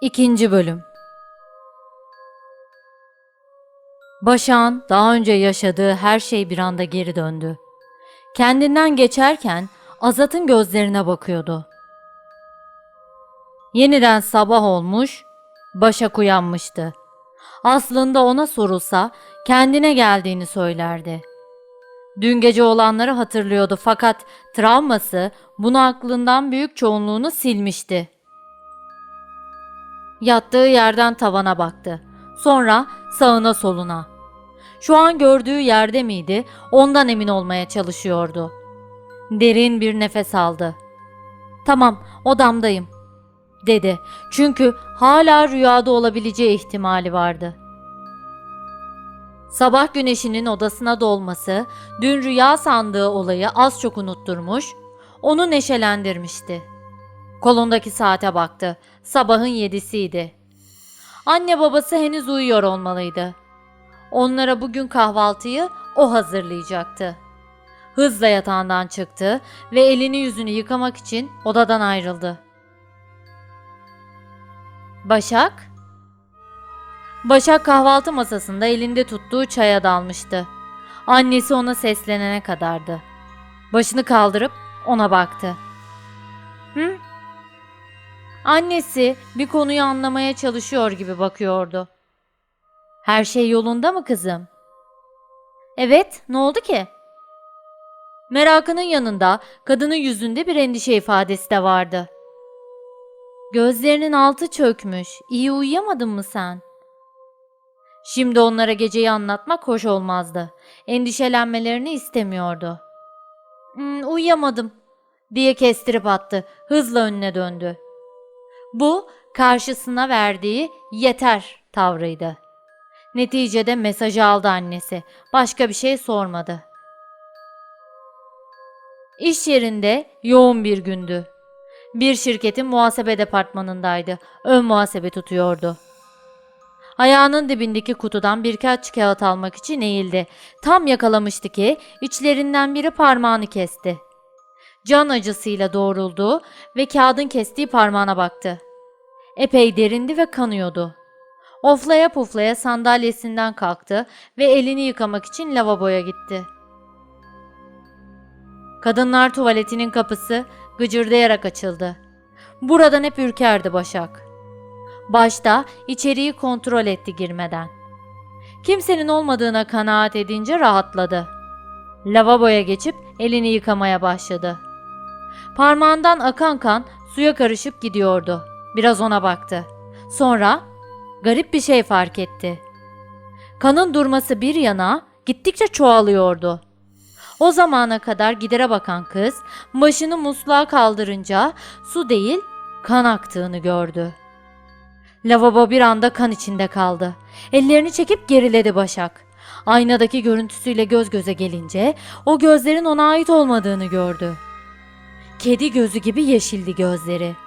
İkinci Bölüm Başak'ın daha önce yaşadığı her şey bir anda geri döndü. Kendinden geçerken Azat'ın gözlerine bakıyordu. Yeniden sabah olmuş, Başak uyanmıştı. Aslında ona sorulsa kendine geldiğini söylerdi. Dün gece olanları hatırlıyordu fakat travması bunu aklından büyük çoğunluğunu silmişti. Yattığı yerden tavana baktı. Sonra sağına soluna. Şu an gördüğü yerde miydi? Ondan emin olmaya çalışıyordu. Derin bir nefes aldı. Tamam, odamdayım, dedi. Çünkü hala rüyada olabileceği ihtimali vardı. Sabah güneşinin odasına dolması, dün rüya sandığı olayı az çok unutturmuş, onu neşelendirmişti. Kolundaki saate baktı. Sabahın yedisiydi. Anne babası henüz uyuyor olmalıydı. Onlara bugün kahvaltıyı o hazırlayacaktı. Hızla yatağından çıktı ve elini yüzünü yıkamak için odadan ayrıldı. Başak? Başak kahvaltı masasında elinde tuttuğu çaya dalmıştı. Annesi ona seslenene kadardı. Başını kaldırıp ona baktı. Hı? Annesi bir konuyu anlamaya çalışıyor gibi bakıyordu. Her şey yolunda mı kızım? Evet, ne oldu ki? Merakının yanında kadının yüzünde bir endişe ifadesi de vardı. Gözlerinin altı çökmüş. İyi uyuyamadın mı sen? Şimdi onlara geceyi anlatmak hoş olmazdı. Endişelenmelerini istemiyordu. "Hmm, uyuyamadım diye kestirip attı. Hızla önüne döndü. Bu karşısına verdiği yeter tavrıydı. Neticede mesajı aldı annesi. Başka bir şey sormadı. İş yerinde yoğun bir gündü. Bir şirketin muhasebe departmanındaydı. Ön muhasebe tutuyordu. Ayağının dibindeki kutudan birkaç kağıt almak için eğildi. Tam yakalamıştı ki içlerinden biri parmağını kesti. Can acısıyla doğruldu ve kağıdın kestiği parmağına baktı. Epey derindi ve kanıyordu. Oflaya puflaya sandalyesinden kalktı ve elini yıkamak için lavaboya gitti. Kadınlar tuvaletinin kapısı gıcırdayarak açıldı. Buradan hep ürkerdi Başak. Başta içeriği kontrol etti girmeden. Kimsenin olmadığına kanaat edince rahatladı. Lavaboya geçip elini yıkamaya başladı. Parmağından akan kan suya karışıp gidiyordu. Biraz ona baktı. Sonra garip bir şey fark etti. Kanın durması bir yana gittikçe çoğalıyordu. O zamana kadar gidere bakan kız başını musluğa kaldırınca su değil kan aktığını gördü. Lavabo bir anda kan içinde kaldı. Ellerini çekip geriledi Başak. Aynadaki görüntüsüyle göz göze gelince o gözlerin ona ait olmadığını gördü. Kedi gözü gibi yeşildi gözleri.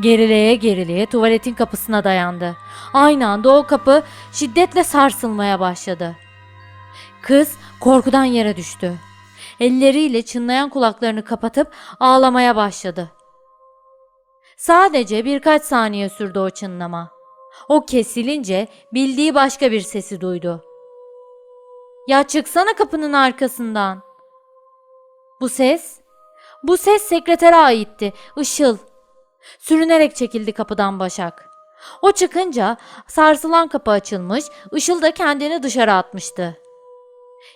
Gerileye gerileye tuvaletin kapısına dayandı. Aynı anda o kapı şiddetle sarsılmaya başladı. Kız korkudan yere düştü. Elleriyle çınlayan kulaklarını kapatıp ağlamaya başladı. Sadece birkaç saniye sürdü o çınlama. O kesilince bildiği başka bir sesi duydu. Ya çıksana kapının arkasından. Bu ses, bu ses sekretere aitti. Işıl. Sürünerek çekildi kapıdan Başak. O çıkınca sarsılan kapı açılmış, Işıl da kendini dışarı atmıştı.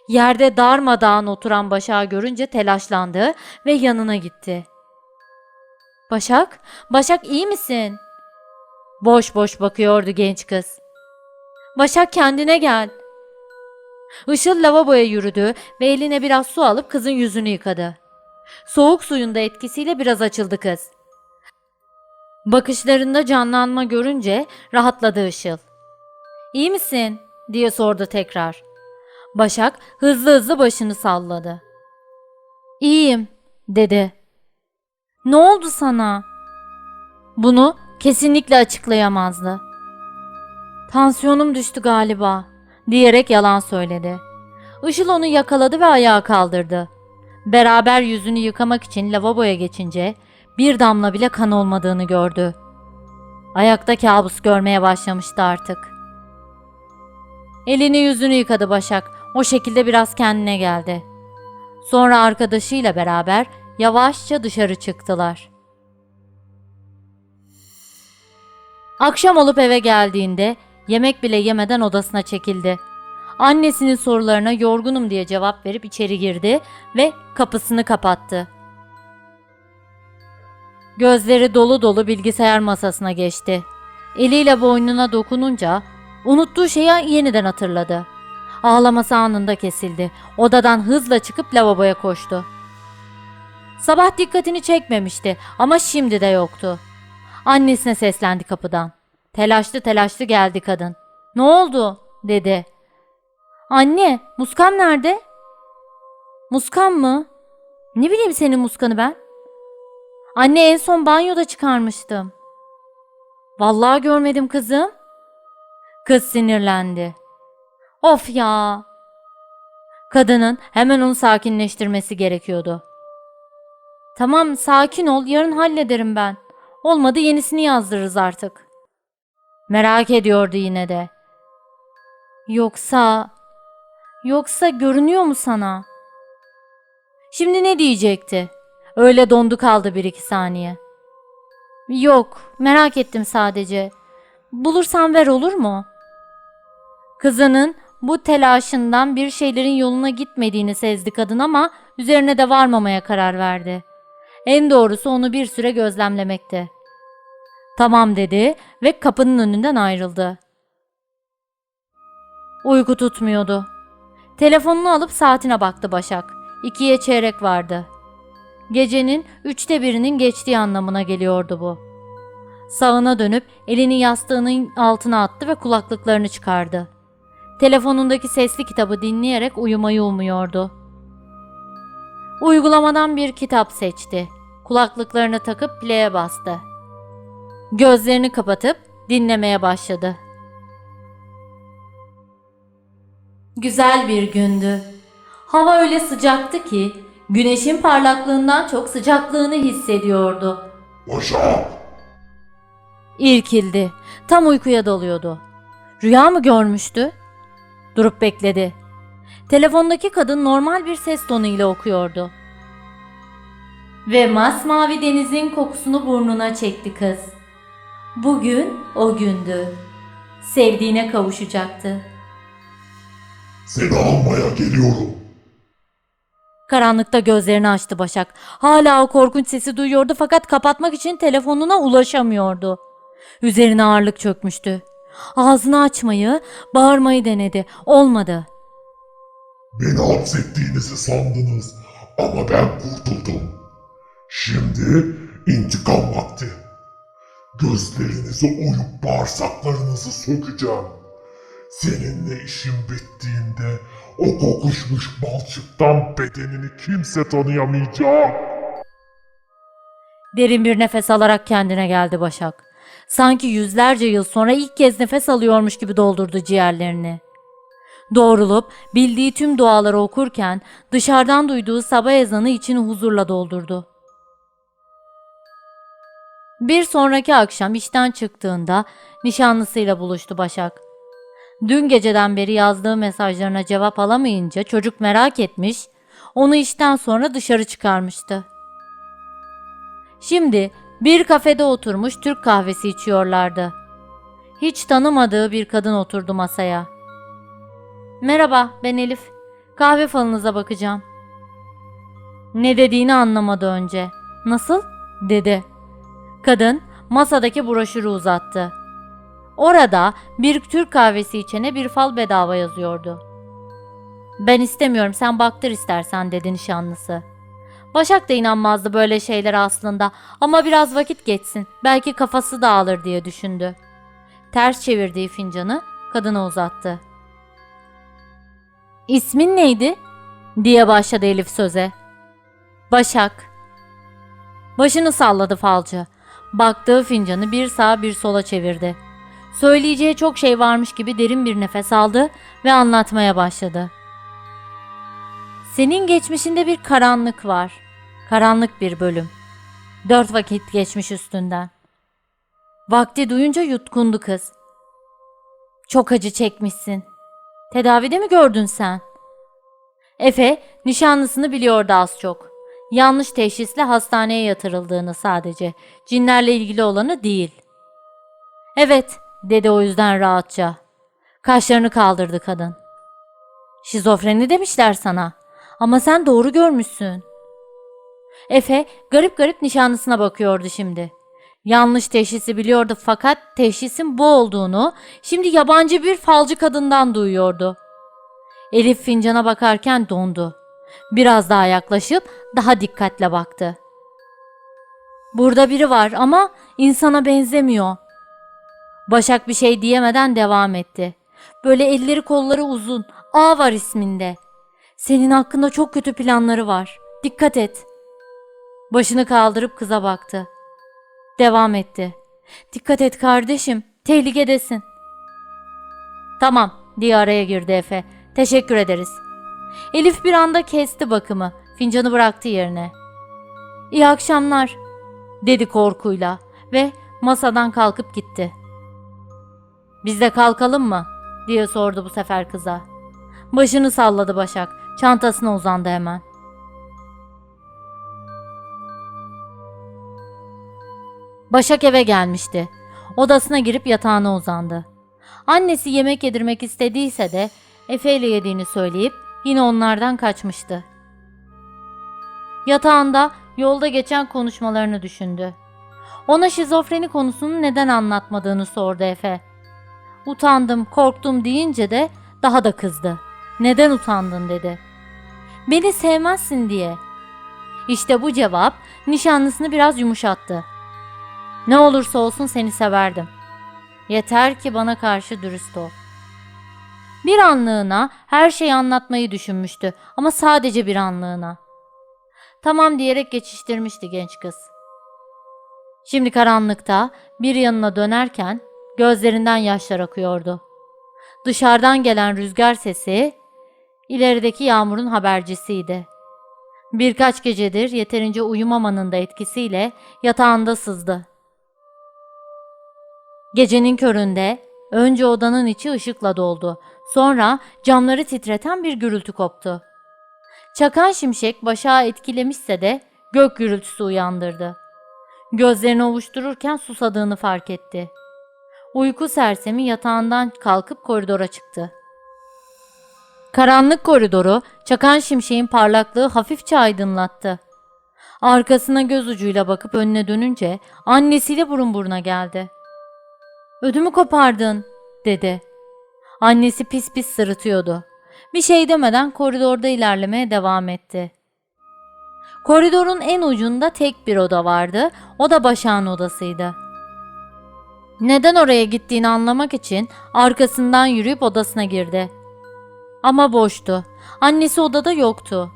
Yerde darmadağın oturan Başak'ı görünce telaşlandı ve yanına gitti. Başak, Başak iyi misin? Boş boş bakıyordu genç kız. Başak kendine gel. Işıl lavaboya yürüdü ve eline biraz su alıp kızın yüzünü yıkadı. Soğuk suyun da etkisiyle biraz açıldı kız. Bakışlarında canlanma görünce rahatladı Işıl. İyi misin? diye sordu tekrar. Başak hızlı hızlı başını salladı. İyiyim, dedi. Ne oldu sana? Bunu kesinlikle açıklayamazdı. Tansiyonum düştü galiba, diyerek yalan söyledi. Işıl onu yakaladı ve ayağa kaldırdı. Beraber yüzünü yıkamak için lavaboya geçince bir damla bile kan olmadığını gördü. Ayakta kabus görmeye başlamıştı artık. Elini yüzünü yıkadı Başak. O şekilde biraz kendine geldi. Sonra arkadaşıyla beraber yavaşça dışarı çıktılar. Akşam olup eve geldiğinde yemek bile yemeden odasına çekildi. Annesinin sorularına yorgunum diye cevap verip içeri girdi ve kapısını kapattı. Gözleri dolu dolu bilgisayar masasına geçti. Eliyle boynuna dokununca unuttuğu şeyi yeniden hatırladı. Ağlaması anında kesildi. Odadan hızla çıkıp lavaboya koştu. Sabah dikkatini çekmemişti ama şimdi de yoktu. Annesine seslendi kapıdan. Telaşlı telaşlı geldi kadın. Ne oldu? dedi. Anne, muskan nerede? Muskan mı? Ne bileyim senin muskanı ben? Anne en son banyoda çıkarmıştım. Vallahi görmedim kızım. Kız sinirlendi. Of ya. Kadının hemen onu sakinleştirmesi gerekiyordu. Tamam sakin ol yarın hallederim ben. Olmadı yenisini yazdırırız artık. Merak ediyordu yine de. Yoksa... Yoksa görünüyor mu sana? Şimdi ne diyecekti? Öyle dondu kaldı bir iki saniye. Yok, merak ettim sadece. Bulursan ver olur mu? Kızının bu telaşından bir şeylerin yoluna gitmediğini sezdi kadın ama üzerine de varmamaya karar verdi. En doğrusu onu bir süre gözlemlemekti. Tamam dedi ve kapının önünden ayrıldı. Uyku tutmuyordu. Telefonunu alıp saatine baktı Başak. İkiye çeyrek vardı. Gecenin üçte birinin geçtiği anlamına geliyordu bu. Sağına dönüp elini yastığının altına attı ve kulaklıklarını çıkardı. Telefonundaki sesli kitabı dinleyerek uyumayı umuyordu. Uygulamadan bir kitap seçti. Kulaklıklarını takıp play'e bastı. Gözlerini kapatıp dinlemeye başladı. Güzel bir gündü. Hava öyle sıcaktı ki güneşin parlaklığından çok sıcaklığını hissediyordu. Başak! İrkildi. Tam uykuya dalıyordu. Rüya mı görmüştü? Durup bekledi. Telefondaki kadın normal bir ses tonuyla okuyordu. Ve masmavi denizin kokusunu burnuna çekti kız. Bugün o gündü. Sevdiğine kavuşacaktı. Seni almaya geliyorum. Karanlıkta gözlerini açtı Başak. Hala o korkunç sesi duyuyordu fakat kapatmak için telefonuna ulaşamıyordu. Üzerine ağırlık çökmüştü. Ağzını açmayı, bağırmayı denedi. Olmadı. Beni hapsettiğinizi sandınız ama ben kurtuldum. Şimdi intikam vakti. Gözlerinizi oyup bağırsaklarınızı sokacağım. Seninle işim bittiğinde o kokuşmuş balçıktan bedenini kimse tanıyamayacak. Derin bir nefes alarak kendine geldi Başak. Sanki yüzlerce yıl sonra ilk kez nefes alıyormuş gibi doldurdu ciğerlerini. Doğrulup bildiği tüm duaları okurken dışarıdan duyduğu sabah ezanı içini huzurla doldurdu. Bir sonraki akşam işten çıktığında nişanlısıyla buluştu Başak. Dün geceden beri yazdığı mesajlarına cevap alamayınca çocuk merak etmiş, onu işten sonra dışarı çıkarmıştı. Şimdi bir kafede oturmuş Türk kahvesi içiyorlardı. Hiç tanımadığı bir kadın oturdu masaya. Merhaba, ben Elif. Kahve falınıza bakacağım. Ne dediğini anlamadı önce. Nasıl? dedi. Kadın masadaki broşürü uzattı. Orada bir Türk kahvesi içene bir fal bedava yazıyordu. Ben istemiyorum sen baktır istersen dedi nişanlısı. Başak da inanmazdı böyle şeylere aslında ama biraz vakit geçsin belki kafası dağılır diye düşündü. Ters çevirdiği fincanı kadına uzattı. İsmin neydi? diye başladı Elif söze. Başak. Başını salladı falcı. Baktığı fincanı bir sağa bir sola çevirdi. Söyleyeceği çok şey varmış gibi derin bir nefes aldı ve anlatmaya başladı. Senin geçmişinde bir karanlık var. Karanlık bir bölüm. Dört vakit geçmiş üstünden. Vakti duyunca yutkundu kız. Çok acı çekmişsin. Tedavide mi gördün sen? Efe nişanlısını biliyordu az çok. Yanlış teşhisle hastaneye yatırıldığını sadece. Cinlerle ilgili olanı değil. Evet dedi o yüzden rahatça. Kaşlarını kaldırdı kadın. Şizofreni demişler sana. Ama sen doğru görmüşsün. Efe garip garip nişanlısına bakıyordu şimdi. Yanlış teşhisi biliyordu fakat teşhisin bu olduğunu şimdi yabancı bir falcı kadından duyuyordu. Elif fincana bakarken dondu. Biraz daha yaklaşıp daha dikkatle baktı. Burada biri var ama insana benzemiyor. Başak bir şey diyemeden devam etti. Böyle elleri kolları uzun, A var isminde. Senin hakkında çok kötü planları var. Dikkat et. Başını kaldırıp kıza baktı. Devam etti. Dikkat et kardeşim, tehlikedesin. Tamam, diye araya girdi Efe. Teşekkür ederiz. Elif bir anda kesti bakımı. Fincanı bıraktı yerine. İyi akşamlar, dedi korkuyla ve masadan kalkıp gitti. Biz de kalkalım mı? diye sordu bu sefer kıza. Başını salladı Başak. Çantasına uzandı hemen. Başak eve gelmişti. Odasına girip yatağına uzandı. Annesi yemek yedirmek istediyse de Efe ile yediğini söyleyip yine onlardan kaçmıştı. Yatağında yolda geçen konuşmalarını düşündü. Ona şizofreni konusunu neden anlatmadığını sordu Efe. Utandım, korktum deyince de daha da kızdı. Neden utandın dedi. Beni sevmezsin diye. İşte bu cevap nişanlısını biraz yumuşattı. Ne olursa olsun seni severdim. Yeter ki bana karşı dürüst ol. Bir anlığına her şeyi anlatmayı düşünmüştü ama sadece bir anlığına. Tamam diyerek geçiştirmişti genç kız. Şimdi karanlıkta bir yanına dönerken gözlerinden yaşlar akıyordu. Dışarıdan gelen rüzgar sesi ilerideki yağmurun habercisiydi. Birkaç gecedir yeterince uyumamanın da etkisiyle yatağında sızdı. Gecenin köründe önce odanın içi ışıkla doldu. Sonra camları titreten bir gürültü koptu. Çakan şimşek başağı etkilemişse de gök gürültüsü uyandırdı. Gözlerini ovuştururken susadığını fark etti. Uyku sersemi yatağından kalkıp koridora çıktı. Karanlık koridoru çakan şimşeğin parlaklığı hafifçe aydınlattı. Arkasına göz ucuyla bakıp önüne dönünce annesiyle burun buruna geldi. Ödümü kopardın dedi. Annesi pis pis sırıtıyordu. Bir şey demeden koridorda ilerlemeye devam etti. Koridorun en ucunda tek bir oda vardı. O da Başak'ın odasıydı. Neden oraya gittiğini anlamak için arkasından yürüyüp odasına girdi. Ama boştu. Annesi odada yoktu.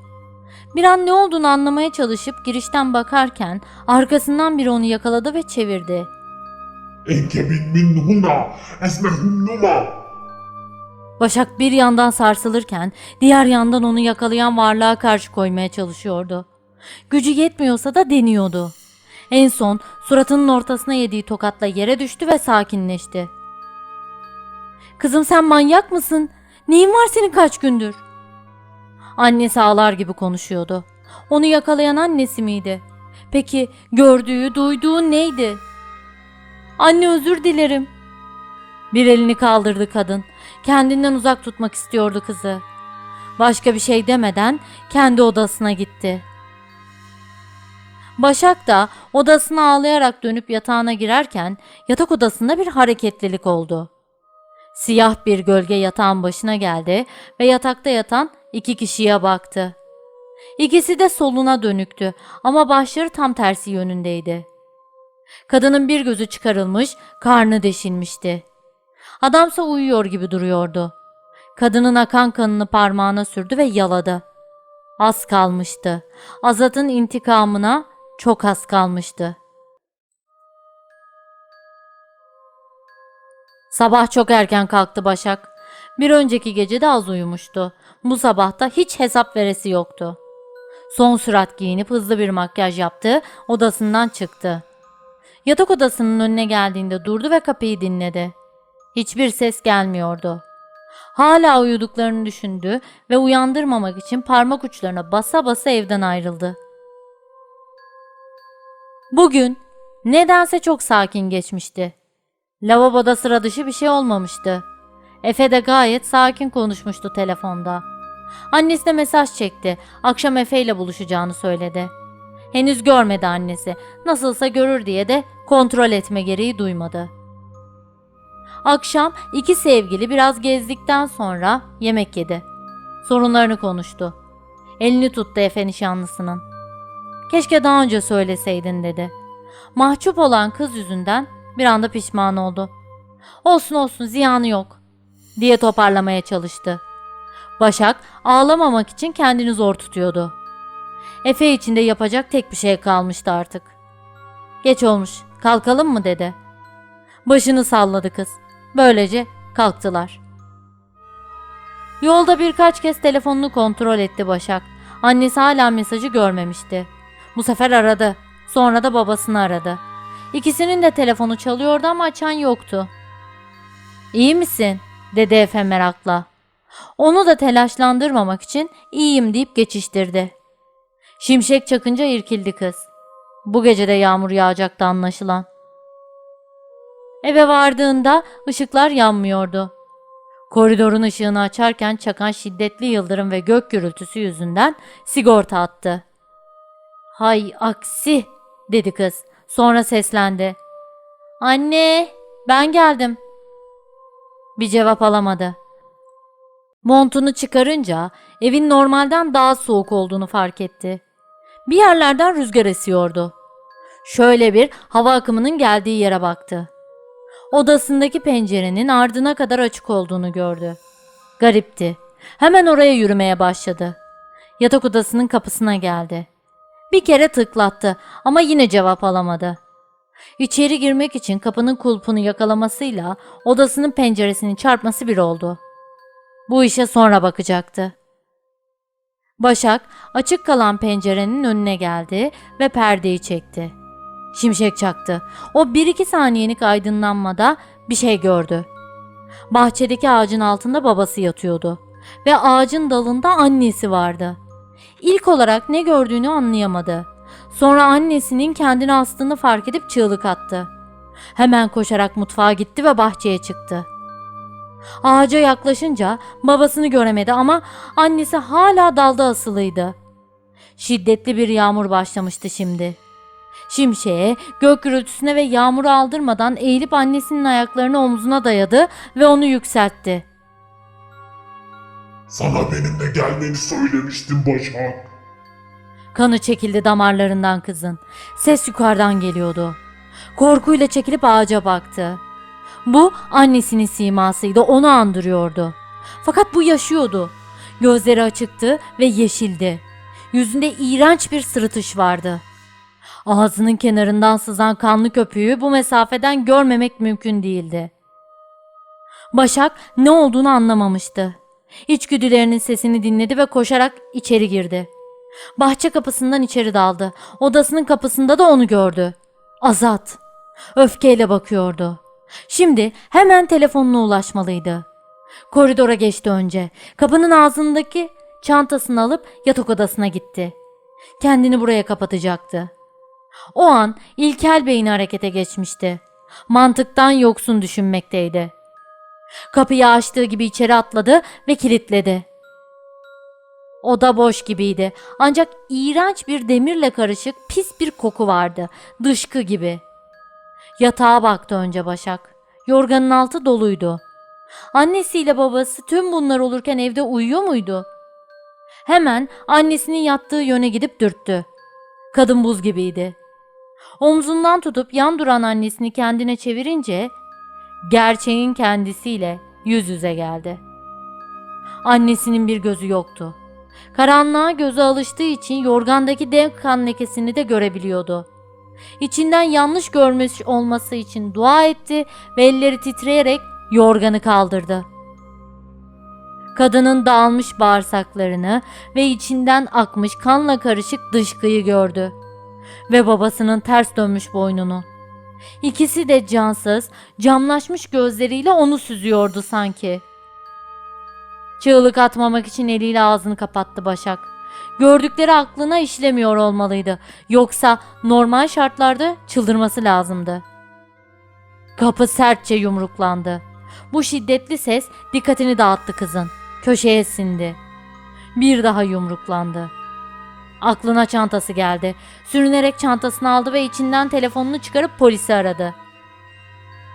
Bir an ne olduğunu anlamaya çalışıp girişten bakarken arkasından biri onu yakaladı ve çevirdi. Enkebin min huna, esmehum. Başak bir yandan sarsılırken diğer yandan onu yakalayan varlığa karşı koymaya çalışıyordu. Gücü yetmiyorsa da deniyordu. En son suratının ortasına yediği tokatla yere düştü ve sakinleşti. Kızım sen manyak mısın? Neyin var senin kaç gündür? Annesi ağlar gibi konuşuyordu. Onu yakalayan annesi miydi? Peki gördüğü, duyduğu neydi? Anne özür dilerim. Bir elini kaldırdı kadın. Kendinden uzak tutmak istiyordu kızı. Başka bir şey demeden kendi odasına gitti. Başak da odasına ağlayarak dönüp yatağına girerken yatak odasında bir hareketlilik oldu. Siyah bir gölge yatağın başına geldi ve yatakta yatan iki kişiye baktı. İkisi de soluna dönüktü ama başları tam tersi yönündeydi. Kadının bir gözü çıkarılmış, karnı deşilmişti. Adamsa uyuyor gibi duruyordu. Kadının akan kanını parmağına sürdü ve yaladı. Az kalmıştı. Azat'ın intikamına çok az kalmıştı. Sabah çok erken kalktı Başak. Bir önceki gece de az uyumuştu. Bu sabahta hiç hesap veresi yoktu. Son sürat giyinip hızlı bir makyaj yaptı, odasından çıktı. Yatak odasının önüne geldiğinde durdu ve kapıyı dinledi. Hiçbir ses gelmiyordu. Hala uyuduklarını düşündü ve uyandırmamak için parmak uçlarına basa basa evden ayrıldı. Bugün nedense çok sakin geçmişti. Lavaboda sıra dışı bir şey olmamıştı. Efe de gayet sakin konuşmuştu telefonda. Annesine mesaj çekti. Akşam Efe ile buluşacağını söyledi. Henüz görmedi annesi. Nasılsa görür diye de kontrol etme gereği duymadı. Akşam iki sevgili biraz gezdikten sonra yemek yedi. Sorunlarını konuştu. Elini tuttu Efe nişanlısının. Keşke daha önce söyleseydin dedi. Mahcup olan kız yüzünden bir anda pişman oldu. Olsun olsun ziyanı yok diye toparlamaya çalıştı. Başak ağlamamak için kendini zor tutuyordu. Efe için de yapacak tek bir şey kalmıştı artık. Geç olmuş, kalkalım mı dedi. Başını salladı kız. Böylece kalktılar. Yolda birkaç kez telefonunu kontrol etti Başak. Annesi hala mesajı görmemişti. Bu sefer aradı. Sonra da babasını aradı. İkisinin de telefonu çalıyordu ama açan yoktu. İyi misin? dedi Efe merakla. Onu da telaşlandırmamak için iyiyim deyip geçiştirdi. Şimşek çakınca irkildi kız. Bu gece de yağmur yağacaktı anlaşılan. Eve vardığında ışıklar yanmıyordu. Koridorun ışığını açarken çakan şiddetli yıldırım ve gök gürültüsü yüzünden sigorta attı. Hay aksi dedi kız. Sonra seslendi. Anne ben geldim. Bir cevap alamadı. Montunu çıkarınca evin normalden daha soğuk olduğunu fark etti. Bir yerlerden rüzgar esiyordu. Şöyle bir hava akımının geldiği yere baktı. Odasındaki pencerenin ardına kadar açık olduğunu gördü. Garipti. Hemen oraya yürümeye başladı. Yatak odasının kapısına geldi. Bir kere tıklattı ama yine cevap alamadı. İçeri girmek için kapının kulpunu yakalamasıyla odasının penceresinin çarpması bir oldu. Bu işe sonra bakacaktı. Başak açık kalan pencerenin önüne geldi ve perdeyi çekti. Şimşek çaktı. O bir iki saniyelik aydınlanmada bir şey gördü. Bahçedeki ağacın altında babası yatıyordu ve ağacın dalında annesi vardı. İlk olarak ne gördüğünü anlayamadı. Sonra annesinin kendini astığını fark edip çığlık attı. Hemen koşarak mutfağa gitti ve bahçeye çıktı. Ağaca yaklaşınca babasını göremedi ama annesi hala dalda asılıydı. Şiddetli bir yağmur başlamıştı şimdi. Şimşeğe, gök gürültüsüne ve yağmuru aldırmadan eğilip annesinin ayaklarını omzuna dayadı ve onu yükseltti. Sana benimle gelmeni söylemiştim Başak. Kanı çekildi damarlarından kızın. Ses yukarıdan geliyordu. Korkuyla çekilip ağaca baktı. Bu annesinin simasıydı, onu andırıyordu. Fakat bu yaşıyordu. Gözleri açıktı ve yeşildi. Yüzünde iğrenç bir sırıtış vardı. Ağzının kenarından sızan kanlı köpüğü bu mesafeden görmemek mümkün değildi. Başak ne olduğunu anlamamıştı. İçgüdülerinin sesini dinledi ve koşarak içeri girdi. Bahçe kapısından içeri daldı. Odasının kapısında da onu gördü. Azat. Öfkeyle bakıyordu. Şimdi hemen telefonuna ulaşmalıydı. Koridora geçti önce. Kapının ağzındaki çantasını alıp yatak odasına gitti. Kendini buraya kapatacaktı. O an İlkel Bey'in harekete geçmişti. Mantıktan yoksun düşünmekteydi. Kapıyı açtığı gibi içeri atladı ve kilitledi. Oda boş gibiydi. Ancak iğrenç bir demirle karışık pis bir koku vardı. Dışkı gibi. Yatağa baktı önce Başak. Yorganın altı doluydu. Annesiyle babası tüm bunlar olurken evde uyuyor muydu? Hemen annesinin yattığı yöne gidip dürttü. Kadın buz gibiydi. Omzundan tutup yan duran annesini kendine çevirince gerçeğin kendisiyle yüz yüze geldi. Annesinin bir gözü yoktu. Karanlığa gözü alıştığı için yorgandaki dev kan lekesini de görebiliyordu. İçinden yanlış görmüş olması için dua etti ve elleri titreyerek yorganı kaldırdı. Kadının dağılmış bağırsaklarını ve içinden akmış kanla karışık dışkıyı gördü ve babasının ters dönmüş boynunu. İkisi de cansız, camlaşmış gözleriyle onu süzüyordu sanki. Çığlık atmamak için eliyle ağzını kapattı Başak. Gördükleri aklına işlemiyor olmalıydı. Yoksa normal şartlarda çıldırması lazımdı. Kapı sertçe yumruklandı. Bu şiddetli ses dikkatini dağıttı kızın. Köşeye sindi. Bir daha yumruklandı. Aklına çantası geldi. Sürünerek çantasını aldı ve içinden telefonunu çıkarıp polisi aradı.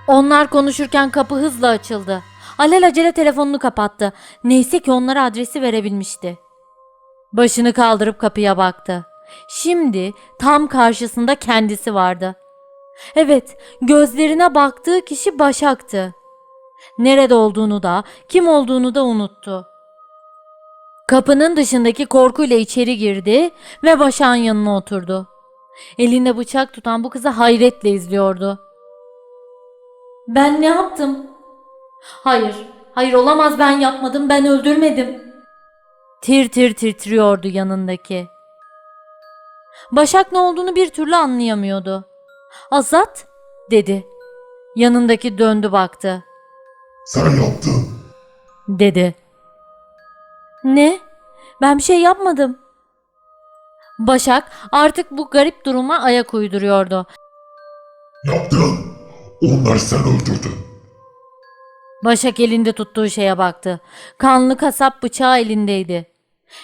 Onlar konuşurken kapı hızla açıldı. Alelacele telefonunu kapattı. Neyse ki onlara adresi verebilmişti. Başını kaldırıp kapıya baktı. Şimdi tam karşısında kendisi vardı. Evet, gözlerine baktığı kişi Başak'tı. Nerede olduğunu da, kim olduğunu da unuttu. Kapının dışındaki korkuyla içeri girdi ve Başak'ın yanına oturdu. Elinde bıçak tutan bu kızı hayretle izliyordu. Ben ne yaptım? Hayır, hayır olamaz ben yapmadım, ben öldürmedim. Tir tir titriyordu yanındaki. Başak ne olduğunu bir türlü anlayamıyordu. Azat dedi. Yanındaki döndü baktı. Sen yaptın. Dedi. Ne? Ben bir şey yapmadım. Başak artık bu garip duruma ayak uyduruyordu. Yaptın. Onları sen öldürdün. Başak elinde tuttuğu şeye baktı. Kanlı kasap bıçağı elindeydi.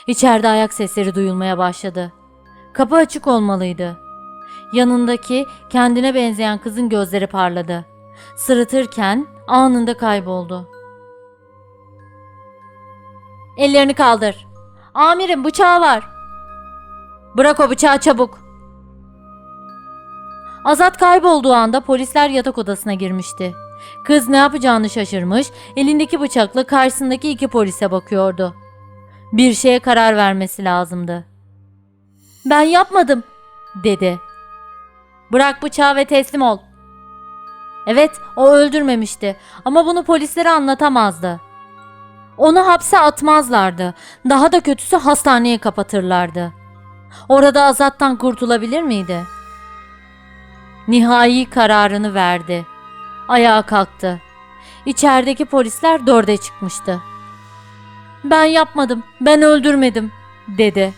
İçeride ayak sesleri duyulmaya başladı. Kapı açık olmalıydı. Yanındaki kendine benzeyen kızın gözleri parladı. Sırıtırken anında kayboldu. Ellerini kaldır. Amirim bıçağı var. Bırak o bıçağı çabuk. Azat kaybolduğu anda polisler yatak odasına girmişti. Kız ne yapacağını şaşırmış, elindeki bıçakla karşısındaki iki polise bakıyordu. Bir şeye karar vermesi lazımdı. Ben yapmadım, dedi. Bırak bıçağı ve teslim ol. Evet, o öldürmemişti ama bunu polislere anlatamazdı. Onu hapse atmazlardı. Daha da kötüsü hastaneye kapatırlardı. Orada Azat'tan kurtulabilir miydi? Nihai kararını verdi. Ayağa kalktı. İçerideki polisler dörde çıkmıştı. Ben yapmadım, ben öldürmedim, dedi.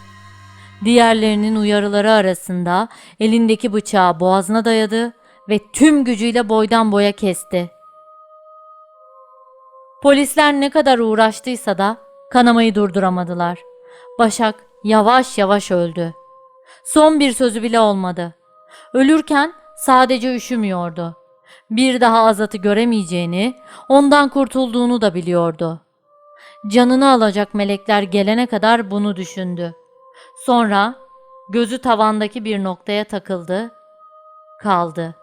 Diğerlerinin uyarıları arasında elindeki bıçağı boğazına dayadı ve tüm gücüyle boydan boya kesti. Polisler ne kadar uğraştıysa da kanamayı durduramadılar. Başak yavaş yavaş öldü. Son bir sözü bile olmadı. Ölürken sadece üşümüyordu. Bir daha Azat'ı göremeyeceğini, ondan kurtulduğunu da biliyordu. Canını alacak melekler gelene kadar bunu düşündü. Sonra gözü tavandaki bir noktaya takıldı, kaldı.